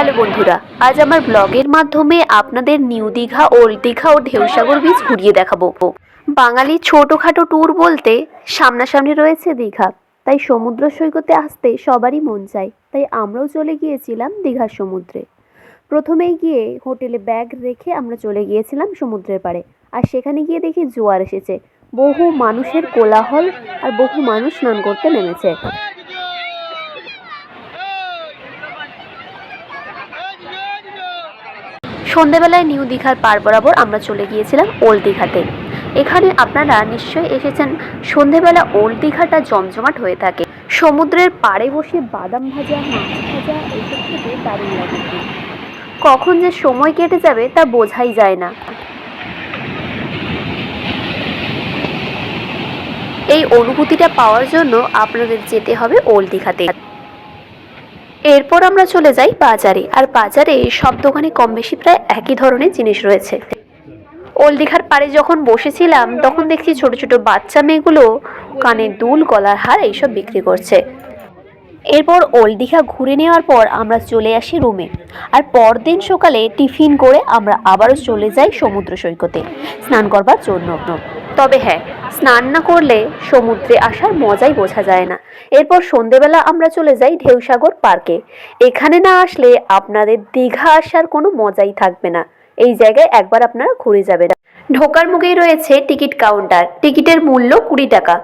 Hello বন্ধুরা, আজ আমার ব্লগের মাধ্যমে আপনাদের নিউ দীঘা, ওল্ড দীঘা ও ঢেউসাগর বীচ ঘুরিয়ে দেখাবো। বাঙালির ছোটোখাটো ট্যুর বলতে সামনাসামনি রয়েছে দীঘা, তাই সমুদ্র সৈকতে আসতে সবারই মন চায়, তাই আমরাও চলে গিয়েছিলাম দীঘার সমুদ্রে। প্রথমেই গিয়ে হোটেলে ব্যাগ রেখে আমরা চলে গিয়েছিলাম সমুদ্রের পাড়ে, আর সেখানে গিয়ে দেখি জোয়ার এসেছে। বহু মানুষের কোলাহল আর বহু মানুষ স্নান করতে নেমেছে। সন্ধেবেলায় নিউ দীঘার পার বরাবর আমরা চলে গিয়েছিলাম ওল্ড দীঘাতে। এখানে আপনারা নিশ্চয়ই এসেছেন, সন্ধেবেলা ওল্ড দীঘাটা জমজমাট হয়ে থাকে। সমুদ্রের পাড়ে বসে বাদাম ভাজা, মাছ ভাজা, এসব খেতে দারুণ লাগে। কখন যে সময় কেটে যাবে তা বোঝাই যায় না। এই অনুভূতিটা পাওয়ার জন্য আপনাদের যেতে হবে ওল্ড দীঘাতে। এরপর আমরা চলে যাই বাজারে। আর বাজারে সব দোকানে কম বেশি প্রায় একই ধরনের জিনিস রয়েছে। ওল্ড দীঘার পাড়ে যখন বসেছিলাম, তখন দেখছি ছোট ছোট বাচ্চা মেয়েগুলো কানে দুল, গলার হার এইসব বিক্রি করছে। এরপর ওল্ড দীঘা ঘুরে নেওয়ার পর আমরা চলে আসি রুমে। আর পরদিন সকালে টিফিন করে আমরা আবারও চলে যাই সমুদ্র সৈকতে। স্নান করবার জন্য। তবে হ্যাঁ স্নান না করলে সমুদ্রে আসার মজাই বোঝা যায় না। এরপর সন্ধেবেলা আমরা চলে যাই ঢেউসাগর পার্কে। এখানে না আসলে আপনাদের দীঘা আসার কোনো মজাই থাকবে না। এই জায়গায় একবার আপনারা ঘুরে যাবেন। ঢোকার মুখেই রয়েছে টিকিট কাউন্টার। টিকিটের মূল্য কুড়ি টাকা।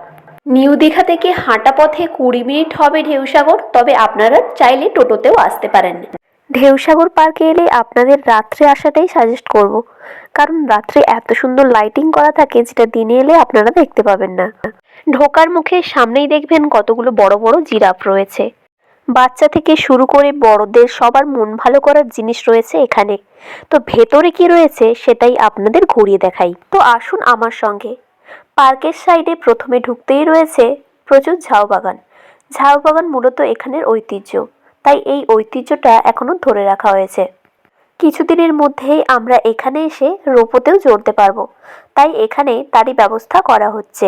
নিউ দীঘা থেকে হাঁটা পথে কুড়ি মিনিট হবে ঢেউসাগর, তবে আপনারা চাইলে টোটোতেও আসতে পারেন। ঢেউসাগর পার্কে এলে আপনাদের রাত্রে আসাটাই সাজেস্ট করব। কারণ রাত্রে এত সুন্দর লাইটিং করা থাকে যেটা দিনে এলে আপনারা দেখতে পাবেন না। ঢোকার মুখে সামনেই দেখবেন কতগুলো বড় বড় জিরাফ রয়েছে। বাচ্চা থেকে শুরু করে বড়দের সবার মন ভালো করার জিনিস রয়েছে এখানে। তো ভেতরে কি রয়েছে সেটাই আপনাদের ঘুরিয়ে দেখাই। তো আসুন আমার সঙ্গে। পার্কের সাইডে প্রথমে ঢুকতেই রয়েছে প্রচুর ঝাউ বাগান। ঝাউ বাগান মূলত এখানের ঐতিহ্য। তাই এই ঐতিহ্যটা এখনও ধরে রাখা হয়েছে। কিছুদিনের মধ্যেই আমরা এখানে এসে রোপোতেও জড়তে পারব। তাই এখানে তারই ব্যবস্থা করা হচ্ছে।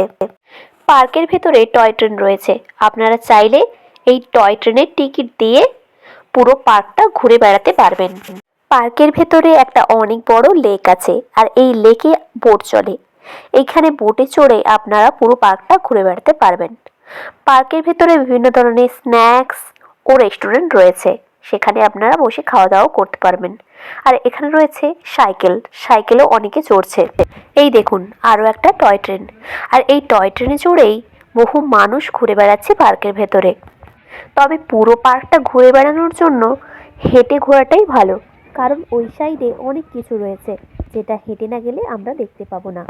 পার্কের ভেতরে টয় ট্রেন রয়েছে। আপনারা চাইলে এই টয় ট্রেনের টিকিট দিয়ে পুরো পার্কটা ঘুরে বেড়াতে পারবেন। পার্কের ভেতরে একটা অনেক বড় লেক আছে আর এই লেকে বোট চলে। এইখানে বোটে চড়ে আপনারা পুরো পার্কটা ঘুরে বেড়াতে পারবেন। পার্কের ভেতরে বিভিন্ন ধরনের স্ন্যাক্স ও রেস্টুরেন্ট রয়েছে। সেখানে আপনারা বসে খাওয়া দাওয়া করতে পারবেন। আর এখানে রয়েছে সাইকেল। সাইকেলও অনেকে চড়ছে। এই দেখুন, আরও একটা টয় ট্রেন। আর এই টয় ট্রেনে চড়েই বহু মানুষ ঘুরে বেড়াচ্ছে পার্কের ভেতরে। তবে পুরো পার্কটা ঘুরে বেড়ানোর জন্য হেঁটে ঘোরাটাই ভালো। কারণ ওই সাইডে অনেক কিছু রয়েছে, যেটা হেঁটে না গেলে আমরা দেখতে পাবো না।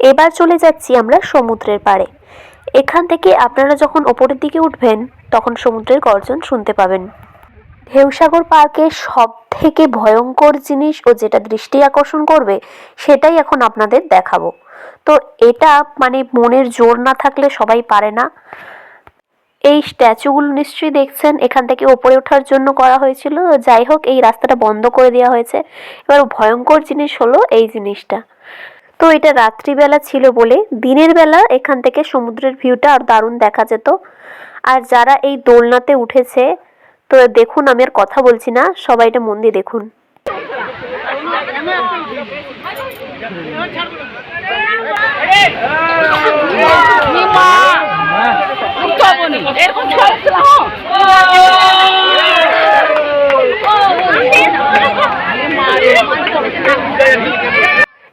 এবার চলে যাচ্ছি আমরা সমুদ্রের পাড়ে। এখান থেকে আপনারা যখন ওপরের দিকে উঠবেন, তখন সমুদ্রের গর্জন শুনতে পাবেন। ঢেউসাগর পার্কের সব থেকে ভয়ঙ্কর জিনিস ও যেটা দৃষ্টি আকর্ষণ করবে, সেটাই এখন আপনাদের দেখাবো। তো এটা মানে মনের জোর না থাকলে সবাই পারে না। এই স্ট্যাচুগুলো নিশ্চয়ই দেখছেন, এখান থেকে ওপরে ওঠার জন্য করা হয়েছিল। যাই হোক, এই রাস্তাটা বন্ধ করে দেওয়া হয়েছে। এবার ভয়ঙ্কর জিনিস হলো এই জিনিসটা। তো এটা রাত্রিবেলা ছিল বলে দিনের বেলা এখান থেকে সমুদ্রের ভিউটা আর দারুণ দেখা যেত। আর যারা এই দোলনাতে উঠেছে তো দেখুন, আমি আর কথা বলছি না, সবাই এটা মন দিয়ে দেখুন।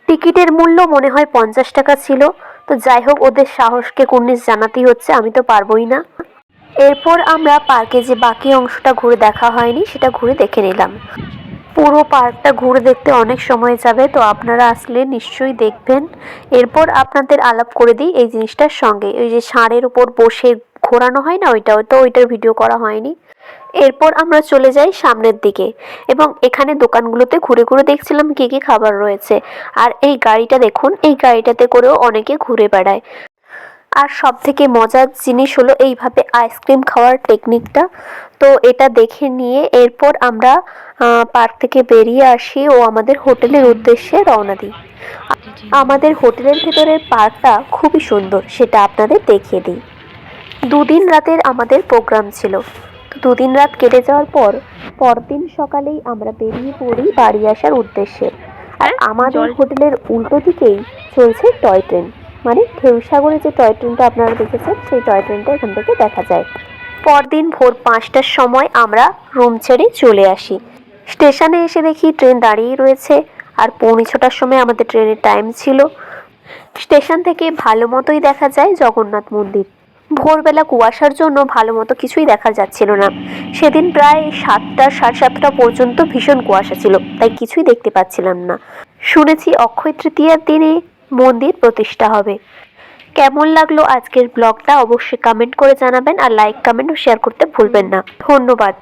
টিকিটের মূল্য মনে হয় পঞ্চাশ টাকা ছিল। তো যাই হোক, ওদের সাহসকে কুর্নিশ জানাতেই হচ্ছে, আমি তো পারবোই না। এরপর আমরা পার্কে যে বাকি অংশটা ঘুরে দেখা হয়নি, সেটা ঘুরে দেখে নিলাম। পুরো পার্কটা ঘুরে দেখতে অনেক সময় যাবে, তো আপনারা আসলে নিশ্চয়ই দেখবেন। এরপর আপনাদের আলাপ করে দিই এই জিনিসটার সঙ্গে। ওই যে ষাঁড়ের উপর বসে ঘোরানো হয় না ওইটাও তো ওইটার ভিডিও করা হয়নি। এরপর আমরা চলে যাই সামনের দিকে এবং এখানে দোকানগুলোতে ঘুরে ঘুরে দেখছিলাম কী কী খাবার রয়েছে। আর এই গাড়িটা দেখুন, এই গাড়িটাতে করেও অনেকে ঘুরে বেড়ায়। আর সব থেকে মজার জিনিস হলো এইভাবে আইসক্রিম খাওয়ার টেকনিকটা তো এটা দেখে নিয়ে এরপর আমরা পার্ক থেকে বেরিয়ে আসি ও আমাদের হোটেলের উদ্দেশ্যে রওনা দিই। আমাদের হোটেলের ভেতরের পার্কটা খুবই সুন্দর সেটা আপনাদের দেখিয়ে দিই। দুদিন রাতের আমাদের প্রোগ্রাম ছিল। তো দুদিন রাত কেটে যাওয়ার পর পরদিন সকালেই আমরা বেরিয়ে পড়ি বাড়ি আসার উদ্দেশ্যে। আর আমাদের হোটেলের উল্টো দিকেই চলছে টয় ট্রেন। মানে ঢেউসাগরে যে টয় ট্রেনটা আপনারা দেখেছেন, সেই টয় ট্রেনটা এখান থেকে দেখা যায়। পরদিন ভোর পাঁচটার সময় আমরা রুম ছেড়ে চলে আসি। স্টেশনে এসে দেখি ট্রেন দাঁড়িয়ে রয়েছে, আর পৌনে ছটার সময় আমাদের ট্রেনের টাইম ছিল। স্টেশন থেকে ভালো মতোই দেখা যায় জগন্নাথ মন্দির। ভোরবেলা কুয়াশার জন্য ভালো মতো কিছুই দেখা যাচ্ছিল না। সেদিন প্রায় সাতটা, সাড়ে সাতটা পর্যন্ত ভীষণ কুয়াশা ছিল, তাই কিছুই দেখতে পাচ্ছিলাম না। শুনেছি অক্ষয় তৃতীয়ার দিনে মন্দির প্রতিষ্ঠা হবে। কেমন লাগল আজকের ব্লগটা অবশ্যই কমেন্ট করে জানাবেন আর লাইক কমেন্ট ও শেয়ার করতে ভুলবেন না। ধন্যবাদ।